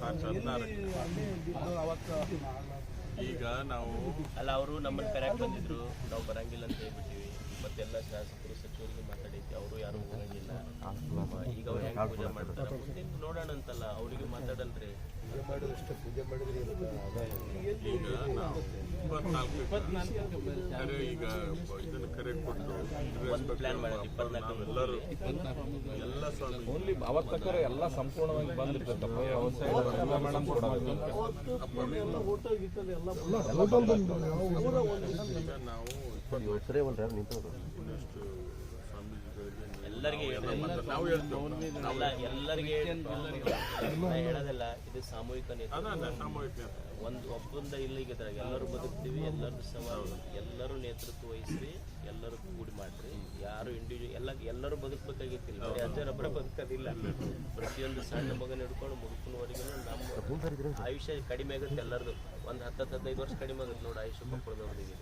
First ಈಗ ನಾವು ಅಲ್ಲ, ಅವರು ನಮ್ಮನ್ನು ಕರೆಕ್ಟ್ ಬಂದಿದ್ರು. ನಾವು ಬರಂಗಿಲ್ಲ ಅಂತ ಹೇಳ್ಬಿಟ್ಟಿವಿ. ಮತ್ತೆಲ್ಲ ಶಾಸಕರು, ಸಚಿವರಿಗೆ ಮಾತಾಡೈತಿ ಅವರು ಯಾರು ಹೋಗಂಗಿಲ್ಲ ಈಗ ಅವ್ರು ಹೆಂಗ್ ಪೂಜೆ ಮಾಡ್ತಾರೆ ನೋಡೋಣ ಅಂತಲ್ಲ ಅವರಿಗೆ ಮಾತಾಡಲ್ರಿ ಈಗ ನಾವು ಇಪ್ಪತ್ನಾಲ್ಕು ಈಗ ಇದನ್ನ ಕರೆ ಕೊಟ್ಟು ಒಂದು ಪ್ಲಾನ್ ಮಾಡೋದು ಇಪ್ಪತ್ನಾಲ್ಕು ನಾವೆಲ್ಲರೂ ಎಲ್ಲ ಓನ್ಲಿ ಅವತ್ತಕ್ಕರೆ ಎಲ್ಲ ಸಂಪೂರ್ಣವಾಗಿ ಬಂದಿರ್ತಾರೆ ನಾವು ಸ್ವಾಮೀಜಿಗಳಿಗೆ ಎಲ್ಲರಿಗೆ ಎಲ್ಲರಿಗೆ ಹೇಳೋದಿಲ್ಲ ಇದು ಸಾಮೂಹಿಕ ನೇತೃತ್ವ. ಒಂದು ಒಬ್ಬಂದ ಇಲ್ಲಿಗಿದ್ರಾಗ ಎಲ್ಲರೂ ಬದುಕ್ತೀವಿ ಎಲ್ಲರೂ ಸವಾಲು ಎಲ್ಲರೂ ನೇತೃತ್ವ ವಹಿಸಿ ಎಲ್ಲರೂ ಕೂಡಿ ಮಾಡ್ರಿ. ಯಾರು ಇಂಡಿವಿಜುವಲ್ ಎಲ್ಲ ಎಲ್ಲರೂ ಬದುಕಬೇಕಾಗಿತ್ತಿಲ್ಲ. ಬರೀ ಅಜ್ಜರೊಬ್ಬರ ಬದುಕೋದಿಲ್ಲ. ಪ್ರತಿಯೊಂದು ಸಣ್ಣ ಮಗನ ಹಿಡ್ಕೊಂಡು ಮುದುಕನವರೆಗೂ ನಮ್ಮ ಆಯುಷ್ಯ ಕಡಿಮೆ ಆಗುತ್ತೆ ಎಲ್ಲರದು. ಒಂದು ಹತ್ತತ್ತು ಹದಿನೈದು ವರ್ಷ ಕಡಿಮೆ ಆಗುತ್ತೆ ನೋಡಿ ಆಯುಷ್ಯ ಮಕ್ಕಳದವ್ರಿಗೆ